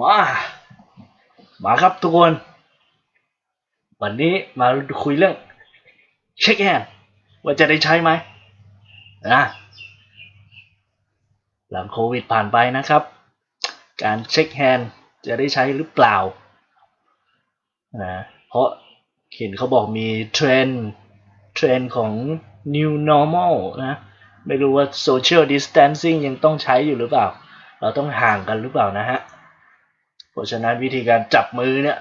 มา มาครับทุกคน วันนี้มาคุยเรื่องเช็คแฮนด์ว่าจะได้ใช้ไหมนะหลังโควิดผ่านไปนะครับ การเช็คแฮนด์จะได้ใช้หรือเปล่านะเพราะเห็นเขาบอกมีเทรนด์เทรนด์ของ new normal นะ ไม่รู้ว่า social distancing ยังต้องใช้อยู่หรือเปล่า เราต้องห่างกันหรือเปล่านะฮะ ราะฉะนั้นวิธีการจับมือเนี่ย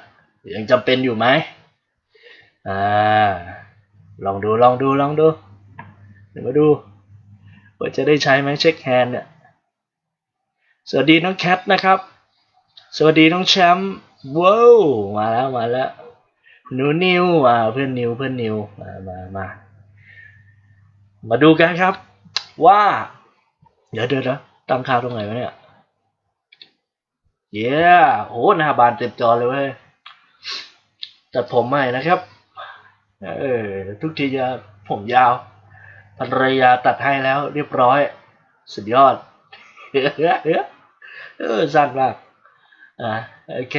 ยังจำเป็นอยู่ไหมอ่าลองดูลองดูลองดูเดี๋ยวมาดูว่าจะได้ใช้ไหมเช็คแฮนด์เนี่ยสวัสดีน้องแคทนะครับ สวัสดีน้องแชมป์ว้าวมาแล้วมาแล้วหนูนิวอ่าเพื่อนนิวเพื่อนนิวมามามามาดูกันครับว่า เดี๋ยวเดี๋ยวเดี๋ยวตั้งค่าตรงไหนวะเนี่ย เย้โอ้หน้าบานเต็มจอเลยเว้ยตัดผมใหม่นะครับเออทุกทีจะผมยาวภรรยาตัดให้แล้วเรียบร้อย สุดยอดเออสั้นมากอ่าโอเค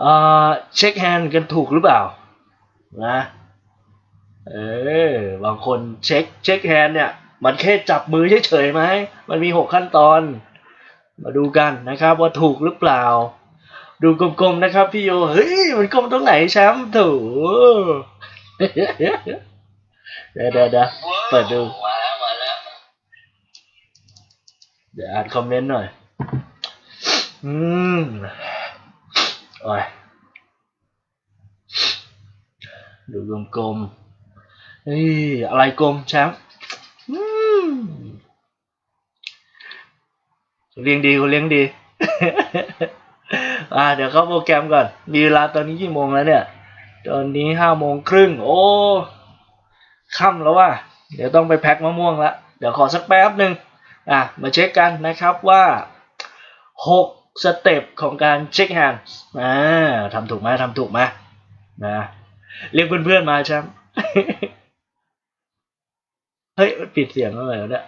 เอ่อเช็คแฮนด์กันถูกหรือเปล่านะเออบางคนเช็คเช็คแฮนด์เนี่ย มันแค่จับมือเฉยๆไหมมันมีหกขั้นตอน มาดูกันนะครับว่าถูกหรือเปล่า ดูกลมๆนะครับพี่โยเฮ้ยมันกลมตรงไหนแชมป์ถูเดี๋ยวเดี๋ยวเดี๋ยวเปิดดูเดี๋ยวอ่านคอมเมนต์หน่อย อืมโอ้ยดูกลมๆเฮ้ยอะไรกลมแชมป์อืม เลี้ยงดีคุณเลี้ยงดี อ่า เดี๋ยวเข้าโปรแกรมก่อน มีเวลาตอนนี้กี่โมงแล้วเนี่ย ตอนนี้ห้าโมงครึ่ง โอ้ค่ำแล้วว่ะ เดี๋ยวต้องไปแพ็คมะม่วงละ เดี๋ยวขอสักแป๊บหนึ่งอะ มาเช็คกันนะครับว่าหกสเต็ปของการเช็คแฮนด์อ่าทำถูกไหมทำถูกไหมนะ เรียกเพื่อนๆมาแชมป์ เฮ้ย ปิดเสียงอะไรแล้วเนี่ย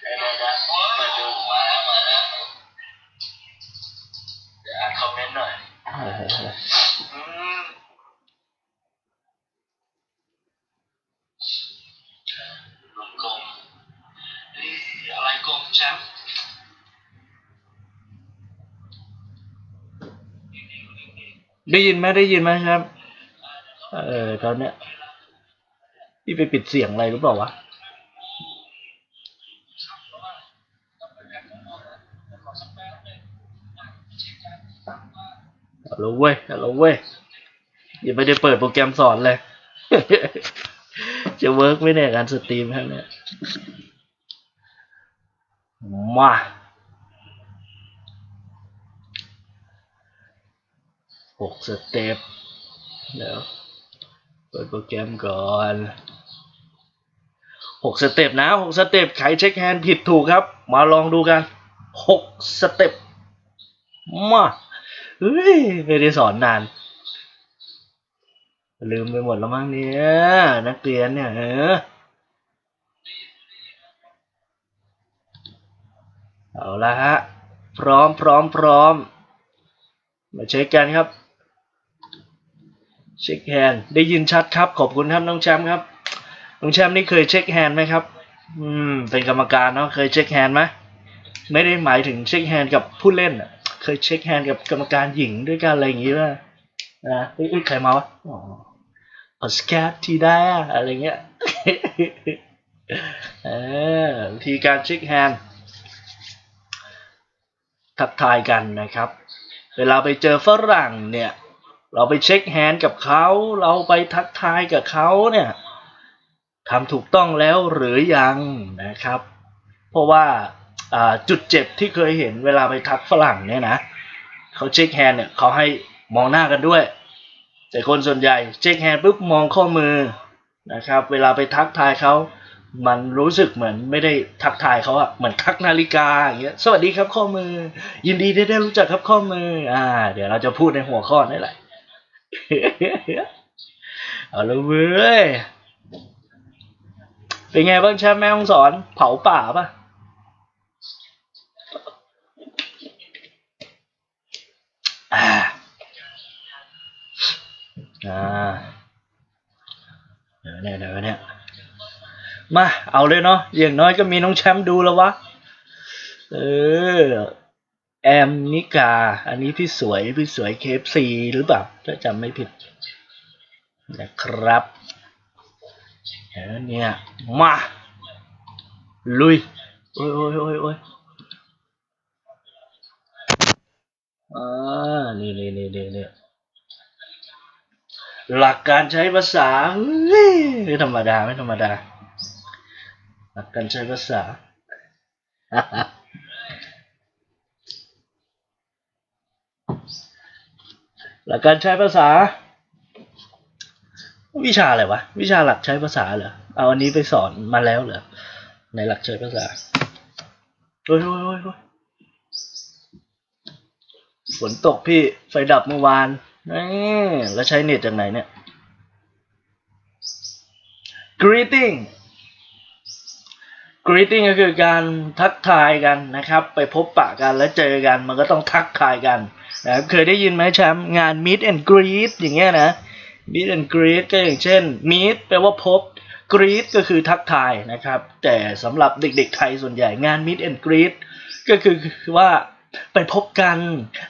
เดี๋ยวเดี๋ยวเดี๋ยวเปิดดูมาแล้วมาแล้วเดี๋ยวอ่านคอมเมนต์หน่อย อืมกลมๆนี่อะไรกลมแชมป์ ได้ยินไหมได้ยินไหมครับ เออตอนเนี้ยพี่ไปปิดเสียงอะไรหรือเปล่าวะฮัลโหลเว้ยฮัลโหลเว้ยยังไม่ได้เปิดโปรแกรมสอนเลย จะเวิร์กไหมเนี่ยการสตรีมครับเนี่ยมา หกสเต็ปเดี๋ยวเปิดโปรแกรมก่อนหกสเต็ปนะหกสเต็ปใครเช็คแฮนด์ผิดถูกครับ มาลองดูกันหกสเต็ปมาเฮ้ยไม่ได้สอนนาน ลืมไปหมดแล้วมั้งเนี่ยนักเรียนเนี่ยเออเอาละฮะ พร้อมพร้อมพร้อมมาเช็คกันครับ เช็คแฮนด์ได้ยินชัดครับ ขอบคุณครับน้องแชมป์ครับน้องแชมป์นี่เคยเช็คแฮนด์ไหมครับ อืม เป็นกรรมการเนาะเคยเช็คแฮนด์ไหมไม่ได้หมายถึงเช็คแฮนด์กับผู้เล่นอะเคยเช็คแฮนด์กับกรรมการหญิงด้วยกันอะไรอย่างงี้ป่ะนะเอ้ยเอ้ยใครมาวะอ๋อสการ์ทีได้อะอะไรเงี้ยเออวิธีการเช็คแฮนด์ทักทายกันนะครับ เวลาไปเจอฝรั่งเนี่ย เราไปเช็คแฮนด์กับเขา เราไปทักทายกับเขาเนี่ยทำถูกต้องแล้วหรือยังนะครับ เพราะว่าจุดเจ็บที่เคยเห็นเวลาไปทักฝรั่งเนี่ยนะเขาเช็คแฮนด์เนี่ยเขาให้มองหน้ากันด้วย แต่คนส่วนใหญ่เช็คแฮนด์ปุ๊บมองข้อมือนะครับ เวลาไปทักทายเขา มันรู้สึกเหมือนไม่ได้ทักทายเขาอะเหมือนทักนาฬิกาอย่างเงี้ยสวัสดีครับข้อมือ ยินดีได้รู้จักครับข้อมืออ่า เดี๋ยวเราจะพูดในหัวข้อนี่แหละ เอาละเว้ย เป็นไงบ้างแชมป์แม่ห้องสอน เผาป่าปะอ่าเดี๋ยวเนี่ยเดี๋ยวเนี่ยมา เอาเลยเนาะอย่างน้อยก็มีน้องแชมป์ดูแล้ววะ เออ แอมนิกา อันนี้พี่สวยพี่สวยเคฟซีหรือเปล่าถ้าจำไม่ผิดนะครับเออเนี่ย มา ลุย โอ้ยโอ้ยโอ้ยโอ้ยอ่านี่นี่นี่นี่นี่หลักการใช้ภาษาเฮ้ยไม่ธรรมดา ไม่ธรรมดา หลักการใช้ภาษา หลักการใช้ภาษา วิชาอะไรวะ วิชาหลักใช้ภาษาเหรอ เอาอันนี้ไปสอนมาแล้วเหรอ ในหลักใช้ภาษาโอ้ยโอ้ยโอ้ยฝนตกพี่ไฟดับเมื่อวานนี่แล้วใช้เน็ตจากไหนเนี่ย greeting greeting ก็คือการทักทายกันนะครับ ไปพบปะกันแล้วเจอกัน มันก็ต้องทักทายกัน นะครับเคยได้ยินไหมแชมป์งาน meet and greet อย่างเงี้ยนะ meet and greet ก็อย่างเช่น meet แปลว่าพบ greet ก็คือทักทายนะครับ แต่สำหรับเด็กๆไทยส่วนใหญ่งาน meet and greet ก็คือว่าไปพบกัน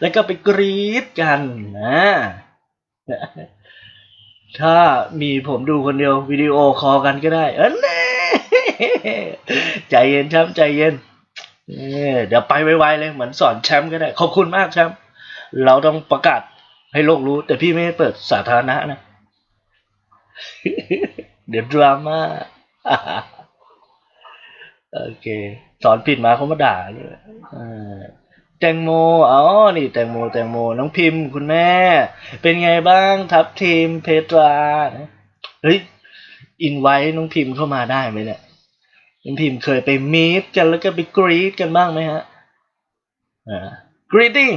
แล้วก็ไปกรีดกันนะถ้ามีผมดูคนเดียววิดีโอคอลกันก็ได้ เออแน่ใจเย็นแชมป์ใจเย็นเดี๋ยวไปไวๆเลยเหมือนสอนแชมป์ก็ได้ ขอบคุณมากแชมป์ เราต้องประกาศให้โลกรู้ แต่พี่ไม่ได้เปิดสาธารณะนะ เดี๋ยวดราม่าโอเคสอนผิดมาเขามาด่าด้วยแตงโมอ๋อนี่แตงโม แตงโม น้องพิมพ์ คุณแม่ เป็นไงบ้างทัพทีมเพตราเฮ้ยอินไว้น้องพิมพ์เข้ามาได้ไหมเนี่ยน้องพิมพ์เคยไปมีตกันแล้วก็ไปกรีดกันบ้างไหมฮะอ่า greeting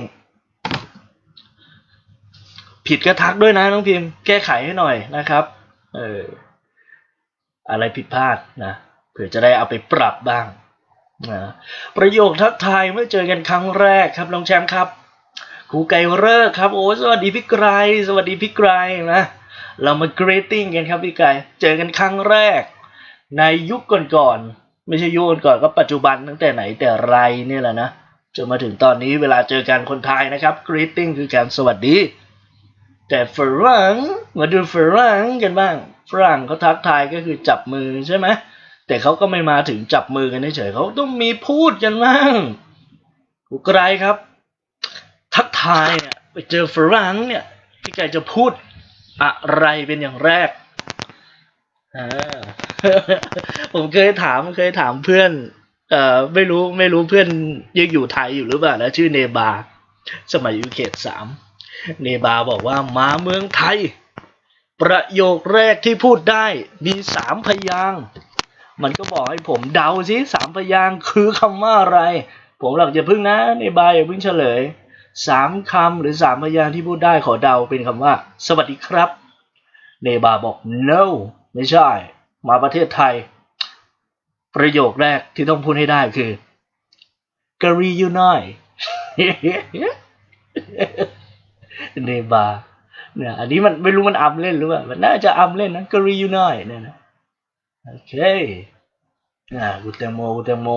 ผิดก็ทักด้วยนะน้องพิมพ์แก้ไขให้หน่อยนะครับ เอออะไรผิดพลาดนะเผื่อจะได้เอาไปปรับบ้างนะประโยคทักทายเมื่อเจอกันครั้งแรกครับน้องแชมป์ครับครูไก่เลิกครับ โอ้สวัสดีพี่ไกรสวัสดีพี่ไกรนะเรามา greeting กันครับพี่ไก่เจอกันครั้งแรก ในยุคก่อนๆไม่ใช่ยุคก่อนๆก็ปัจจุบันตั้งแต่ไหนแต่ไรเนี่ยแหละนะจนมาถึงตอนนี้เวลาเจอกันคนไทยนะครับ greeting คือการสวัสดี แต่ฝรั่งมาดูฝรั่งกันบ้าง ฝรั่งเขาทักทายก็คือจับมือใช่ไหมแต่เขาก็ไม่มาถึงจับมือกันเฉยเขาต้องมีพูดกันบ้างกูไกรครับ ทักทายเนี่ยไปเจอฝรั่งเนี่ยพี่ไก่จะพูดอะไรเป็นอย่างแรกผมเคยถามเคยถามเพื่อน เอ่อไม่รู้ไม่รู้เพื่อนยังอยู่ไทยอยู่หรือเปล่านะชื่อเนบา สมัยยูเขตสาม เนบาบอกว่ามาเมืองไทย ประโยคแรกที่พูดได้มีสามพยางมันก็บอกให้ผมเดาสิสามพยางคือคำว่าอะไร ผมหลักจะพึ่งนะเนบาอย่าพิ่งเฉลยสามคำหรือสามพยางที่พูดได้ขอเดาเป็นคำว่า สวัสดีครับ เนบาบอก no ไม่ใช่ มาประเทศไทย ประโยคแรกที่ต้องพูดให้ได้คือกะรีอยู่หน่อย เนบาเนี่ยอันนี้มันไม่รู้มันอำเล่นหรือเปล่ามันน่าจะอำเล่นนะกรียูนอยเนี่ยนะโอเคอ่ากูแตงโมกูแตงโม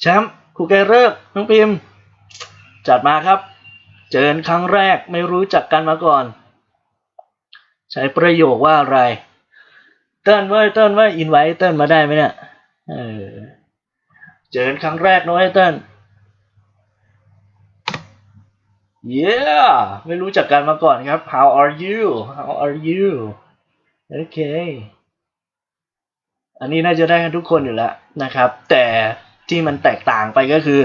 แชมป์ครูแกเลิกน้องพิมจัดมาครับ เจอครั้งแรกไม่รู้จักกันมาก่อน ใช้ประโยคว่าอะไร เติ้ลเว้ยเติ้ลเว้ยอินไว้เติ้ลมาได้ไหมเนี่ยเออเจอครั้งแรกนะเว้ยเติ้ล Yeah ไม่รู้จักกันมาก่อนครับ How are you How are you โอเค อันนี้น่าจะได้กันทุกคนอยู่แล้วนะครับ แต่ที่มันแตกต่างไปก็คือ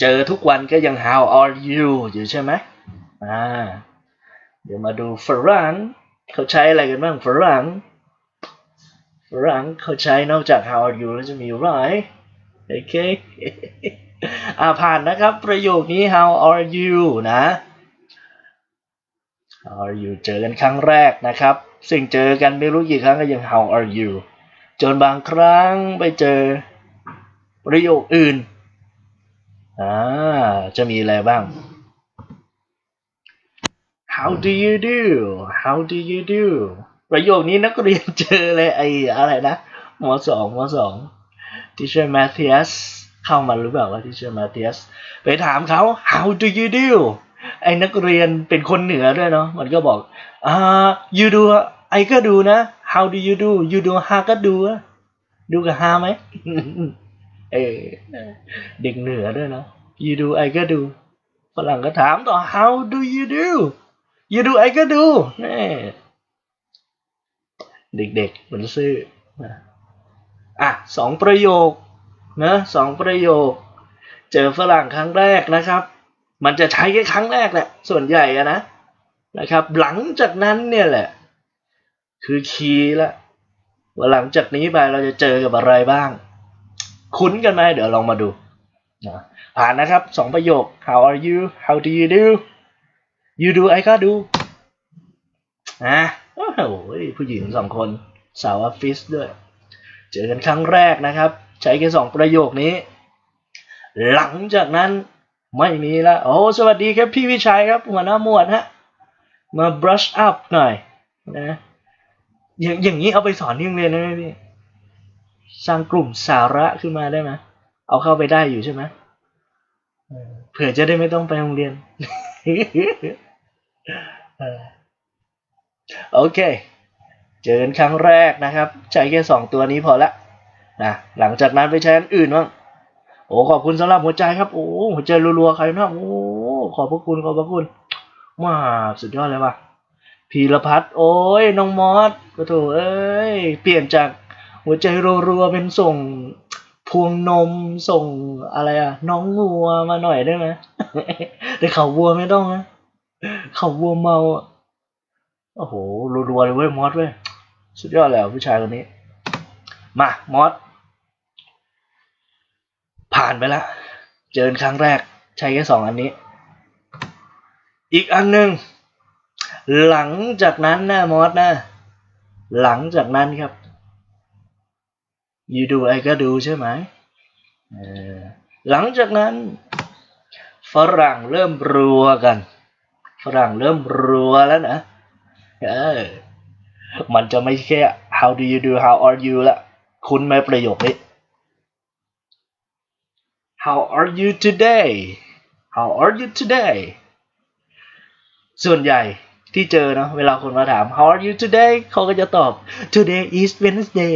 เจอทุกวันก็ยัง How are you อยู่ใช่ไหมอ่า เดี๋ยวมาดูฝรั่งเขาใช้อะไรกันบ้างฝรั่งฝรั่งเขาใช้นอกจาก How are you แล้วจะมี right โอเค อ่าผ่านนะครับประโยคนี้ how are you นะ how are you เจอกันครั้งแรกนะครับ ซึ่งเจอกันไม่รู้กี่ครั้งก็ยัง how are you จนบางครั้งไปเจอประโยคอื่นอ่าจะมีอะไรบ้าง how do you do how do you do ประโยคนี้นักเรียนเจอเลยไอ้อะไรนะมสองมสอง teacher Matthias เข้ามาหรือเปล่าว่า teacher Matthias ไปถามเขา how do you do ไอ้นักเรียนเป็นคนเหนือด้วยเนาะมันก็บอกอ่า you do ไอ้ก็ดูนะ how do you do you do ฮาก็ดูดูกับฮาไหมเออเด็กเหนือด้วยเนาะ you do ไอ้ก็ดูฝรั่งก็ถามต่อ how do you do you do ไอ้ก็ดูแน่เด็กๆมันซื่ออะสองประโยค นะสองประโยค เจอฝรั่งครั้งแรกนะครับ มันจะใช้แค่ครั้งแรกแหละ ส่วนใหญ่อะนะนะครับ หลังจากนั้นเนี่ยแหละ คือคีย์ละว่าหลังจากนี้ไปเราจะเจอกับอะไรบ้าง คุ้นกันไหมเดี๋ยวลองมาดูนะผ่านนะครับสองประโยค how are you how do you do you do I ก็ดูนะโอ้โหผู้หญิงสองคนสาวออฟฟิศด้วย เจอกันครั้งแรกนะครับ ใช้แค่สองประโยคนี้ หลังจากนั้นไม่มีละโอ้สวัสดีครับพี่วิชัยครับหัวหน้าหมวดฮะมา brush up หน่อยนะอย่างอย่างนี้เอาไปสอนที่โรงเรียนได้ไหมพี่สร้างกลุ่มสาระขึ้นมาได้ไหมเอาเข้าไปได้อยู่ใช่ไหมเผื่อจะได้ไม่ต้องไปโรงเรียนโอเค เจอกันครั้งแรกนะครับ ใช้แค่สองตัวนี้พอละ นะหลังจากนั้นไปใช้อันอื่นบ้างโอ้ขอบคุณสำหรับหัวใจครับ โอ้หัวใจรัวๆใครนะโอ้ขอบพระคุณขอบพระคุณว้าสุดยอดเลยว่ะพีรพัฒน์โอ้ยน้องมอสก็โถเอ้ยเปลี่ยนจากหัวใจรัวๆเป็นส่งพวงนมส่งอะไรอะน้องวัวมาหน่อยได้ไหมแต่เขาวัวไม่ต้องนะเขาวัวเมาโอ้โหรัวๆเลยเว้ยมอสเว้ยสุดยอดแล้วผู้ชายคนนี้ มามอส ผ่านไปแล้วเจอครั้งแรกใช้แค่สองอันนี้ อีกอันหนึ่งหลังจากนั้นนะมอสนะหลังจากนั้นครับ you do ไอ้ก็ดูใช่ไหมเออหลังจากนั้น ฝรั่งเริ่มรัวกัน ฝรั่งเริ่มรัวแล้วนะเออมันจะไม่แค่ how do you do how are you ละ คุณไหมประโยคนี้ how are you today how are you today ส่วนใหญ่ที่เจอเนาะเวลาคนมาถาม how are you today เขาก็จะตอบ today is Wednesday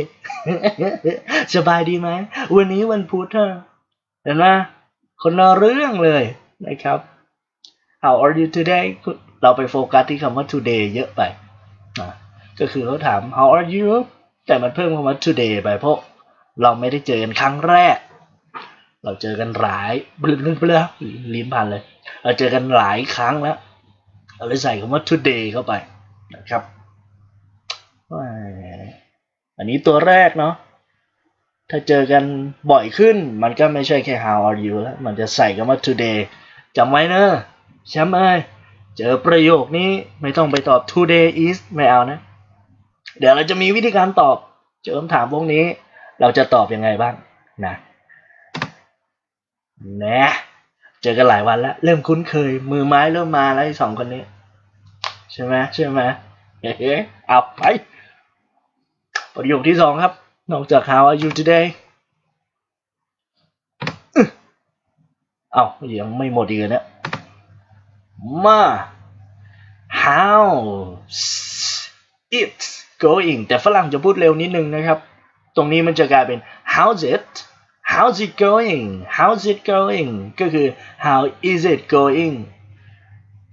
สบายดีไหม วันนี้วันพุธเธอเห็นไหมคนละเรื่องเลยนะครับ how are you today เราไปโฟกัสที่คำว่า today เยอะไปอะก็คือเขาถาม how are you แต่มันเพิ่มคำว่า today ไปเพราะเราไม่ได้เจอกันครั้งแรก เราเจอกันหลายบลึบลึบเลยลิ้นพันเลย เราเจอกันหลายครั้งแล้ว เราเลยใส่คำว่า today เข้าไปนะครับว้าอันนี้ตัวแรกเนาะ ถ้าเจอกันบ่อยขึ้น มันก็ไม่ใช่แค่ how are you แล้ว มันจะใส่คำว่า today จำไว้เนอะแชมป์เอ้ยเจอประโยคนี้ไม่ต้องไปตอบ today is ไม่เอานะ เดี๋ยวเราจะมีวิธีการตอบ เจอคำถามพวกนี้ เราจะตอบยังไงบ้างนะ นะเจอกันหลายวันแล้ว เริ่มคุ้นเคย มือไม้เริ่มมาแล้วสองคนนี้ ใช่ไหมใช่ไหมเฮ้เอาไปประโยคที่สองครับ นอกจาก how are you today เอ้ายังไม่หมดอีกเนี่ยมา how it going แต่ฝรั่งจะพูดเร็วนิดนึงนะครับ ตรงนี้มันจะกลายเป็น how's it how's it going how's it going ก็คือ how is it going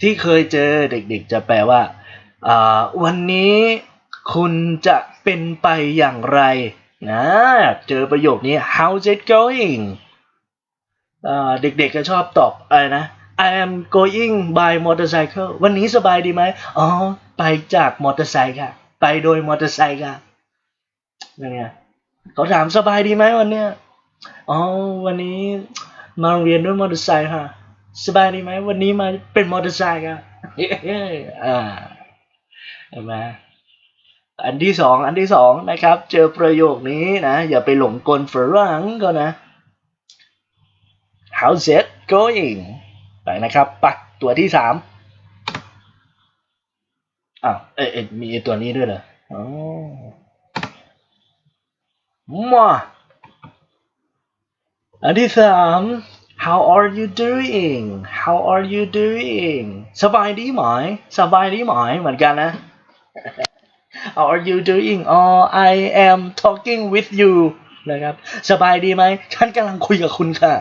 ที่เคยเจอเด็กๆจะแปลว่าวันนี้คุณจะเป็นไปอย่างไรนะเจอประโยคนี้ how's it going เด็กๆก็ชอบตอบอะไรนะ I am going by motorcycle วันนี้สบายดีไหมอ๋อ ไปจากมอเตอร์ไซค์ค่ะ ไปโดยมอเตอร์ไซค์ค่ะนั่นไงเขาถามสบายดีไหมวันเนี้ย อ๋อวันนี้มาโรงเรียนด้วยมอเตอร์ไซค์ค่ะ สบายดีไหมวันนี้มาเป็นมอเตอร์ไซค์ค่ะอ่าเห็นไหมอันที่สองอันที่สองนะครับ เจอประโยคนี้นะ อย่าไปหลงกลฝรั่งก็นะ How's it going ไปนะครับไปตัวที่สามอ้าวเอ้ยเอ้ยมีตัวนี้ด้วยเหรออ๋อมา อันที่สาม how are you doing how are you doing สบายดีไหม สบายดีไหม เหมือนกันนะ how are you doing oh I am talking with you นะครับ สบายดีไหม ฉันกำลังคุยกับคุณค่ะ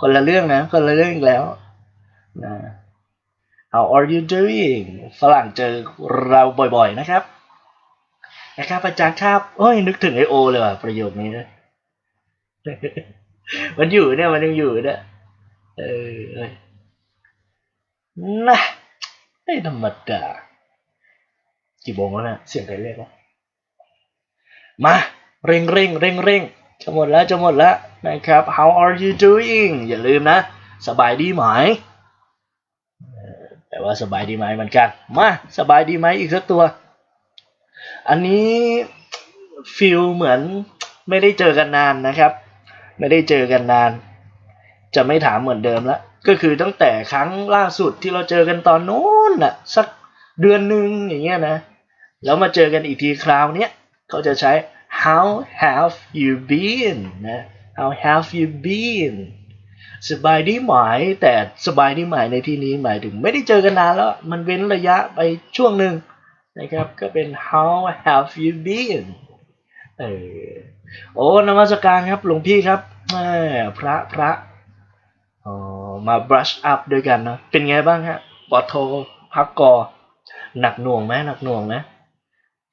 คนละเรื่องนะ คนละเรื่องอีกแล้วนะ How are you doing ฝรั่งเจอเราบ่อยๆนะครับ นะครับอาจารย์ครับ โอ้ยนึกถึงไอโอเลยว่ะประโยคนี้ มันอยู่เนี่ยมันยังอยู่เนี่ยเออนะไม่ธรรมดากี่โมงแล้วนะเสียงใครเรียกวะมาเร่งเร่งเร่งเร่งจะหมดแล้วจะหมดแล้วนะครับ How are you doing อย่าลืมนะ สบายดีไหมแต่ว่าสบายดีไหมเหมือนกัน มาสบายดีไหมอีกสักตัว อันนี้ฟิลเหมือนไม่ได้เจอกันนานนะครับ ไม่ได้เจอกันนาน จะไม่ถามเหมือนเดิมแล้วก็คือตั้งแต่ครั้งล่าสุดที่เราเจอกันตอนโน้นน่ะสักเดือนหนึ่งอย่างเงี้ยนะ แล้วมาเจอกันอีกทีคราวเนี้ยเขาจะใช้ how have you been นะ how have you been สบายดีไหมแต่สบายดีไหมในที่นี้หมายถึงไม่ได้เจอกันนานแล้ว มันเว้นระยะไปช่วงหนึ่งนะครับ ก็เป็น how have you been เออ โอ้นมัสการครับหลวงพี่ครับแมพระพระอ๋อมา brush up ด้วยกันเนอะเป็นไงบ้างฮะปอโทพักกอหนักหน่วงไหมหนักหน่วงไหม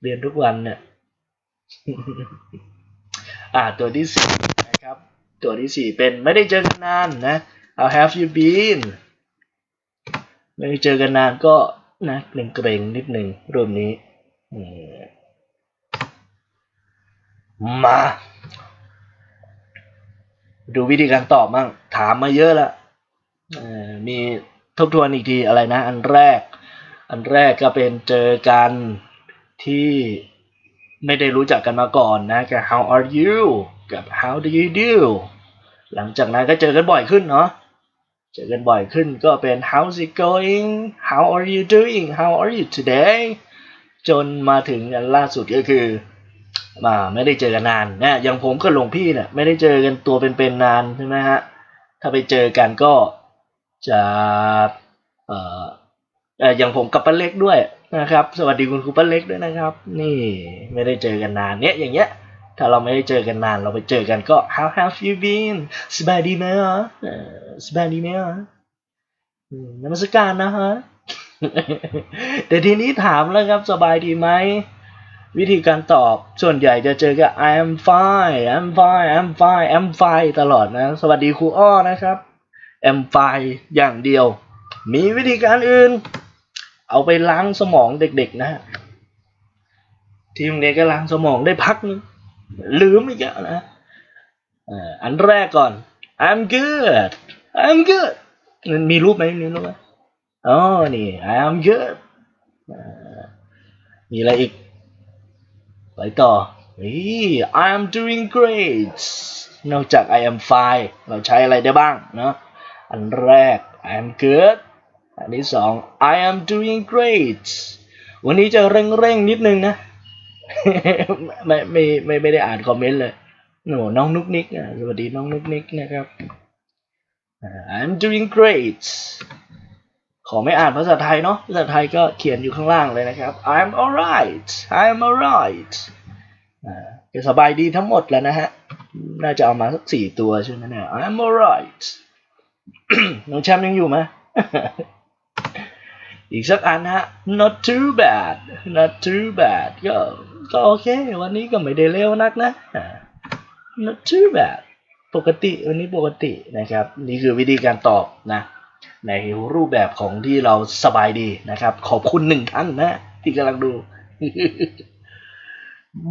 เรียนทุกวันเนี่ยอ่าตัวที่สี่นะครับ ตัวที่สี่เป็นไม่ได้เจอกันนานนะ How have you been ไม่ได้เจอกันนานก็นะเกรงๆนิดหนึ่งรูปนี้อื มา ดูวิธีการตอบมั่งถามมาเยอะแล้วมีทบทวนอีกทีอะไรนะ อันแรก อันแรกก็เป็นเจอกันที่ไม่ได้รู้จักกันมาก่อนนะกับ how are you กับ how do you do หลังจากนั้นก็เจอกันบ่อยขึ้นเนาะเจอกันบ่อยขึ้นก็เป็น how's it going how are you doing how are you today จนมาถึงอันล่าสุดก็คือ มาไม่ได้เจอกันนานนะอย่างผมกับหลวงพี่เนี่ยไม่ได้เจอกันตัวเป็นๆนานใช่ไหมฮะถ้าไปเจอกันก็จะเอ่ออย่างผมกับป้าเล็กด้วยนะครับ สวัสดีคุณครูป้าเล็กด้วยนะครับ นี่ไม่ได้เจอกันนานเนี้ยอย่างเงี้ย ถ้าเราไม่ได้เจอกันนาน เราไปเจอกันก็ how have you been สบายดีไหมฮะเอ่อสบายดีไหมฮะอืมนมัสการนะฮะแต่ทีนี้ถามแล้วครับสบายดีไหม วิธีการตอบส่วนใหญ่จะเจอกับ I am fine I'm fine I'm fine I'm fine ตลอดนะ สวัสดีครูอ้อนะครับ I'm fine อย่างเดียว มีวิธีการอื่น เอาไปล้างสมองเด็กๆนะที่โรงเรียนก็ล้างสมองได้พักนึงลืมอีกแล้วนะอันแรกก่อน I'm good I'm good มันมีรูปไหมมีรูปไหมอ๋อนี่ I'm good มีอะไรอีก ไปต่อนี่ I am doing great นอกจาก I am fine เราใช้อะไรได้บ้างเนาะอันแรก I am good อันที่สอง I am doing great วันนี้จะเร่งๆนิดนึงนะ ไม่ไม่ไม่ไม่ได้อ่านคอมเมนต์เลยหนูน้องนุกนิกอะสวัสดีน้องนุกนิกนะครับ I'm doing great ขอไม่อ่านภาษาไทยเนาะภาษาไทยก็เขียนอยู่ข้างล่างเลยนะครับ I'm alright I'm alright อ่าก็สบายดีทั้งหมดแล้วนะฮะ น่าจะเอามาสักสี่ตัวใช่ไหมเนี่ย I'm alright น้องแชมป์ยังอยู่ไหมอีกสักอันฮะ not too bad not too bad ก็ก็โอเค วันนี้ก็ไม่ได้เลวนักนะ not too bad ปกติวันนี้ปกตินะครับ นี่คือวิธีการตอบนะ ในรูปแบบของที่เราสบายดีนะครับ ขอบคุณหนึ่งท่านนะ ที่กำลังดู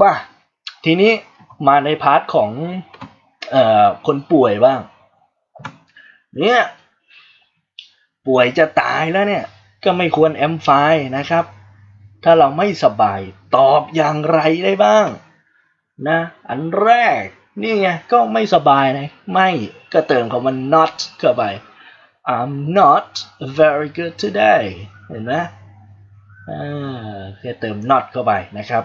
บ้าทีนี้มาในพาร์ทของออคนป่วยบ้าง เนี่ย ป่วยจะตายแล้วเนี่ย ก็ไม่ควรแอมไฟนะครับ ถ้าเราไม่สบายตอบอย่างไรได้บ้าง นะ อันแรก นี่ไง ก็ไม่สบายนะ ไม่ก็เติมคำว่า not เข้าไป I'm not very good today เห็นไหมอ่าแค่เติม not เข้าไปนะครับ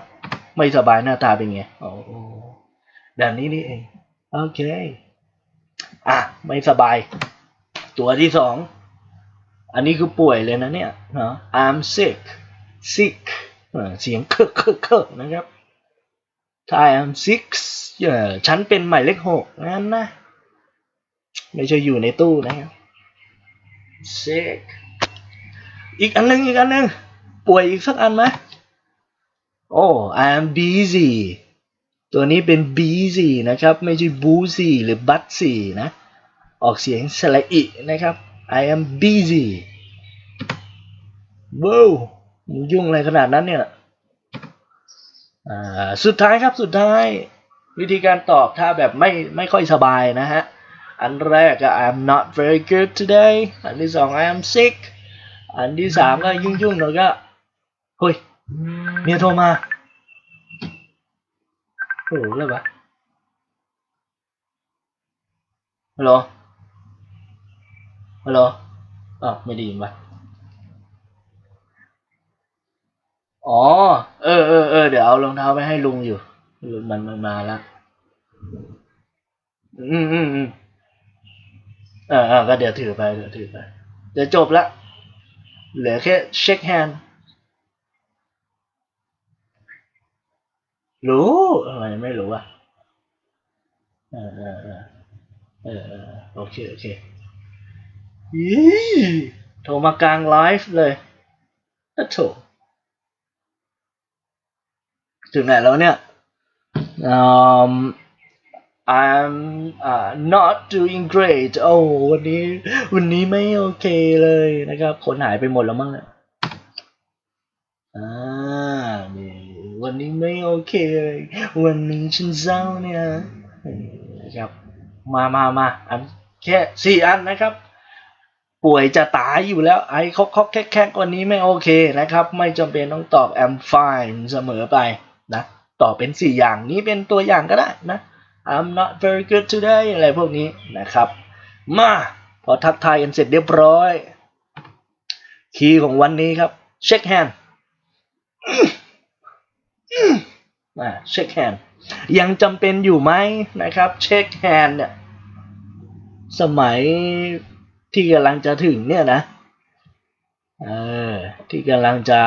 ไม่สบายหน้าตาเป็นไงโอ้แบบนี้นี่เอง โอเค อะ ไม่สบาย ตัวที่สอง อันนี้คือป่วยเลยนะเนี่ยเนาะ I'm sick sick เสียงเคอะเคอะเคอะนะครับถ้า I'm sick เออฉันเป็นหมายเลขหกงั้นนะ ไม่ใช่อยู่ในตู้นะครับ sick อีกอันหนึงอีกอันหนึงป่วยอีกสักอันไหมโอ้ I'm busy ตัวนี้เป็น busy นะครับ ไม่ใช่ busy หรือ busy นะ ออกเสียงสระอินะครับ I am busy ว้าวมึงยุ่งอะไรขนาดนั้นเนี่ยอ่าสุดท้ายครับสุดท้ายวิธีการตอบถ้าแบบไม่ไม่ค่อยสบายนะฮะ อันแรกก็ I'm not very good today อันที่สอง I'm sick อันที่สามก็ยุ่งๆหน่อยก็เฮ้ยเมียโทรมาโอ้โหเลยวะฮัลโหลฮัลโหลอ้าวไม่ได้ยินวะอ๋อ เออเออเออเดี๋ยวเอารองเท้าไปให้ลุงอยู่ลุงมันมันมาแล้ว อืมอืมอืม อ่าอ่าก็เดี๋ยวถือไปเดี๋ยวถือไป เดี๋ยวจบละ เหลือแค่เช็คแฮนด์รู้ทำไมไม่รู้อะเออเออเออเออโอเค โอเคยี่โทรมากลางไลฟ์เลยอะโถถึงไหนแล้วเนี่ย um I'm uh, not doing great โอ้วันนี้ วันนี้ไม่โอเคเลยนะครับ คนหายไปหมดแล้วมั้งเนี่ยอ่านี่วันนี้ไม่โอเคเลย วันนี้ฉันเศร้าเนี่ยนะครับ มามามาอันแค่สี่อันนะครับ ป่วยจะตายอยู่แล้ว ไอ้คอกคอกแคกแคกวันนี้ไม่โอเคนะครับ ไม่จำเป็นต้องตอบ I'm fine เสมอไปนะ ตอบเป็นสี่อย่างนี้เป็นตัวอย่างก็ได้นะ I'm not very good today อะไรพวกนี้นะครับ มาพอทักทายกันเสร็จเรียบร้อย คีย์ของวันนี้ครับเช็คแฮนด์มาเช็คแฮนด์ยังจำเป็นอยู่ไหมนะครับเช็คแฮนด์เนี่ยสมัยที่กำลังจะถึงเนี่ยนะเออที่กำลังจะ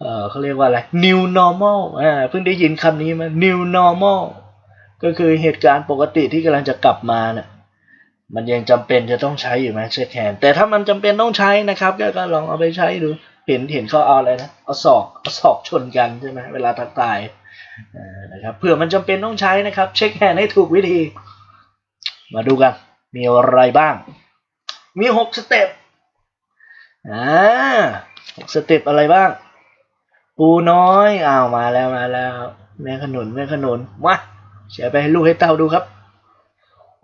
เออเขาเรียกว่าอะไร new normal อ่าเพิ่งได้ยินคำนี้มา new normal ก็คือเหตุการณ์ปกติที่กำลังจะกลับมาเนี่ยมันยังจำเป็นจะต้องใช้อยู่ไหมเช็คแฮนด์แต่ถ้ามันจำเป็นต้องใช้นะครับ ก็ลองเอาไปใช้ดูเห็นเห็นเขาเอาอะไรนะเอาศอกเอาศอกชนกันใช่ไหมเวลาทักทายนะครับเผื่อมันจำเป็นต้องใช้นะครับ เช็คแฮนด์ให้ถูกวิธี มาดูกัน มีอะไรบ้าง มีหกสเต็ปอ่าหกสเต็ปอะไรบ้าง ปูน้อยอ้าวมาแล้วมาแล้ว แม่ขนุนแม่ขนุนมาแชร์ไปให้ลูกให้เต้าดูครับ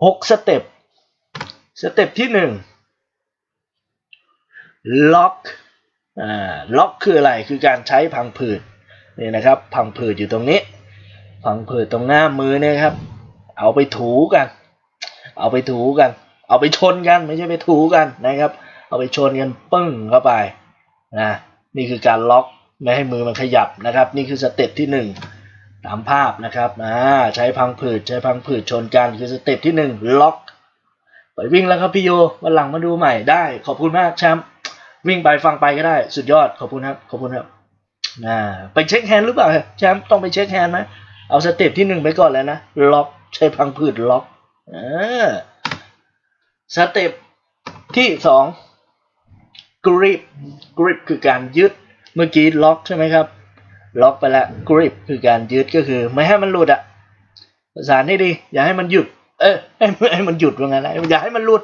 หกสเต็ปสเต็ปที่หนึ่งล็อกอ่าล็อกคืออะไรคือการใช้พังผืดนี่นะครับ พังผืดอยู่ตรงนี้ พังผืดตรงหน้ามือเนี่ยครับ เอาไปถูกัน เอาไปถูกัน เอาไปชนกันไม่ใช่ไปถูกันนะครับ เอาไปชนกันปึ้งเข้าไปนะนี่คือการล็อก ไม่ให้มือมันขยับนะครับ นี่คือสเต็ปที่หนึ่งตามภาพนะครับอ่าใช้พังผืดใช้พังผืดชนกันคือสเต็ปที่หนึ่งล็อกไปวิ่งแล้วครับพี่โยวันหลังมาดูใหม่ได้ขอบคุณมากแชมป์วิ่งไปฟังไปก็ได้สุดยอดขอบคุณครับขอบคุณครับอ่าไปเช็คแฮนด์หรือเปล่าแชมป์ต้องไปเช็คแฮนด์ไหมเอาสเต็ปที่หนึ่งไปก่อนเลยนะล็อกใช้พังผืดล็อกอสเต็ปที่สอง grip grip คือการยึด เมื่อกี้ล็อกใช่ไหมครับ ล็อกไปแล้ว grip คือการยึดก็คือไม่ให้มันหลุดอะประสานให้ดี อย่าให้มันหยุด เออให้ให้มันหยุดว่างั้นนะอย่าให้มันหลุด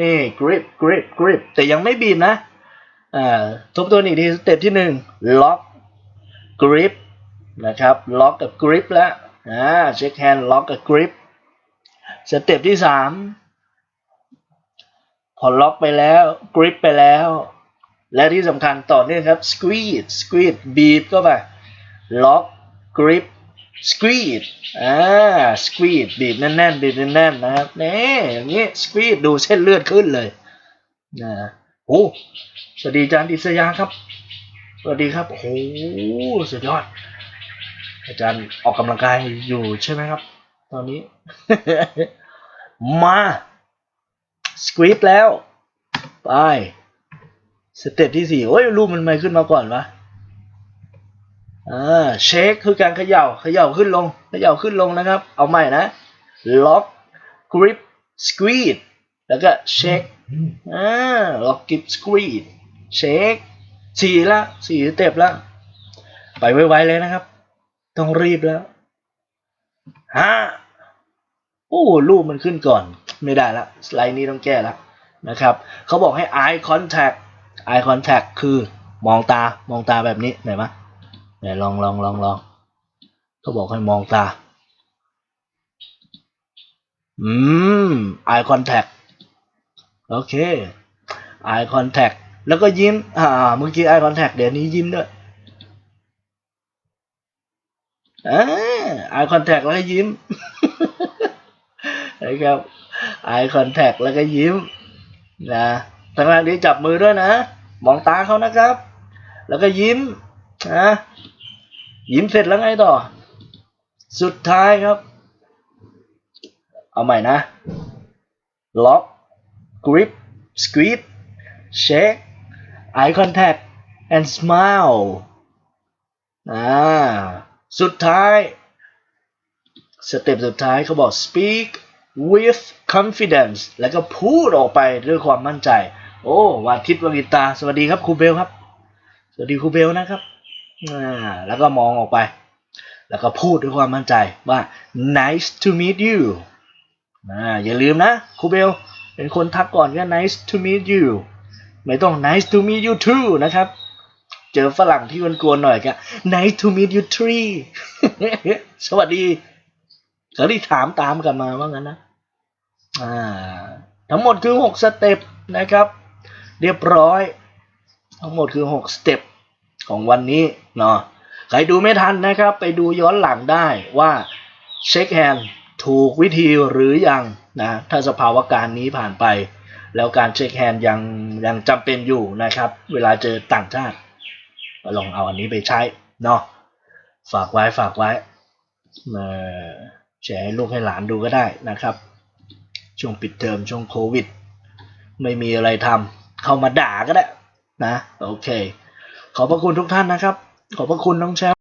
นี่ grip grip grip แต่ยังไม่บีบนะอ่าทบทวนอีกทีสเต็ปที่หนึ่ง lock grip นะครับ lock กับ grip แล้วอ่า check hand lock กับ grip สเต็ปที่สามพอล็อกไปแล้ว grip ไปแล้ว และที่สำคัญต่อเนื่องครับ squeeze squeeze บีบเข้าไป lock grip squeeze อ่า squeeze บีบแน่นๆบีบแน่นๆนะครับนี่อย่างนี้ squeeze ดูเส้นเลือดขึ้นเลยนะโอ้สวัสดีอาจารย์ดิษยาครับ สวัสดีครับโอ้สุดยอด อาจารย์ออกกำลังกายอยู่ใช่ไหมครับ ตอนนี้ มาสคริปแล้ว ไป สเต็ปที่สี่โอ้ยรูปมันไม่ขึ้นมาก่อนวะอ่าเช็คคือการเขย่าเขย่าขึ้นลงเขย่าขึ้นลงนะครับ เอาใหม่นะล็อก grip squeeze แล้วก็เช็คอ่าล็อก grip squeeze เช็คสี่ละสี่สเต็ปละไปไวๆเลยนะครับ ต้องรีบแล้วห้าโอ้รูปมันขึ้นก่อนไม่ได้ละสไลด์นี้ต้องแก้ละนะครับ เขาบอกให้ eye contact eye contact คือมองตามองตาแบบนี้ไหนมะไหนลองลองลองลองเขาบอกให้มองตา อืม eye contact โอเค eye contact แล้วก็ยิ้ม อ่า เมื่อกี้ eye contact เดี๋ยวนี้ยิ้มด้วยอ่า eye contact แล้วก็ยิ้มนะครับ eye contact แล้วก็ยิ้มนะ ทางด้านนี้จับมือด้วยนะ มองตาเขานะครับ แล้วก็ยิ้มนะยิ้มเสร็จแล้วไงต่อ สุดท้ายครับ เอาใหม่นะ ล็อก grip squeeze shake eye contact and smile อ่าสุดท้าย สเต็ปสุดท้ายเขาบอก speak with confidence แล้วก็พูดออกไปด้วยความมั่นใจ โอ้วันทิตวกิตา สวัสดีครับครูเบลครับ สวัสดีครูเบลนะครับอ่าแล้วก็มองออกไป แล้วก็พูดด้วยความมั่นใจว่า nice to meet you อ่าอย่าลืมนะครูเบลเป็นคนทักก่อนก็ nice to meet you ไม่ต้อง nice to meet you too นะครับ เจอฝรั่งที่กวนๆหน่อยก็ nice to meet you three สวัสดีเขาที่ถามตามกันมาว่างั้นนะ อ่า ทั้งหมดคือ 6 สเต็ปนะครับ เรียบร้อย ทั้งหมดคือ 6 สเต็ปของวันนี้เนาะใครดูไม่ทันนะครับ ไปดูย้อนหลังได้ว่าเช็คแฮนด์ถูกวิธีหรือยังนะถ้าสภาวะการนี้ผ่านไป แล้วการเช็คแฮนด์ยังยังจำเป็นอยู่นะครับ เวลาเจอต่างชาติลองเอาอันนี้ไปใช้เนาะฝากไว้ฝากไว้แชร์ให้ลูกให้หลานดูก็ได้นะครับ ช่วงปิดเทอมช่วงโควิด ไม่มีอะไรทำ เข้ามาด่าก็ได้นะ โอเค ขอบพระคุณทุกท่านนะครับ ขอบพระคุณน้องแชมป